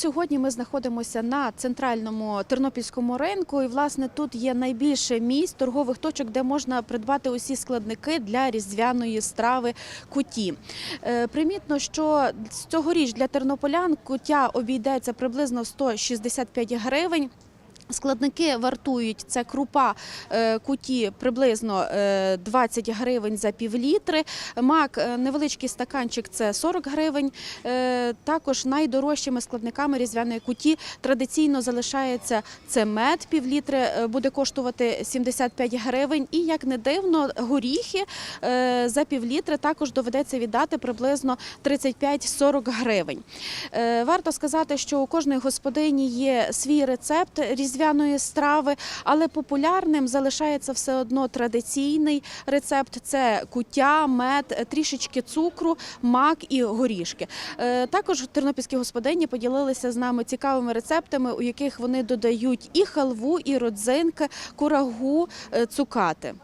сьогодні ми знаходимося на центральному тернопільському ринку, і власне тут є найбільше місць торгових точок, де можна придбати усі складники для різдвяної страви куті. Е, Примітно, що цьогоріч для тернополян кутя обійдеться приблизно в 165 гривень. Складники вартують це крупа е, куті приблизно е, 20 гривень за півлітри. Мак е, невеличкий стаканчик це 40 гривень. Е, Також найдорожчими складниками різдвяної куті традиційно залишається це мед півлітри, е, буде коштувати 75 гривень. І як не дивно, горіхи е, за півлітри також доведеться віддати приблизно 35-40 гривень. Е, Варто сказати, що у кожної господині є свій рецепт різдвяної страви, але популярним залишається все одно традиційний рецепт: це куття, мед, трішечки цукру, мак і горішки. Е, Також тернопільські господині поділилися з нами цікавими рецептами, у яких вони додають і халву, і родзинки, курагу, е, цукати.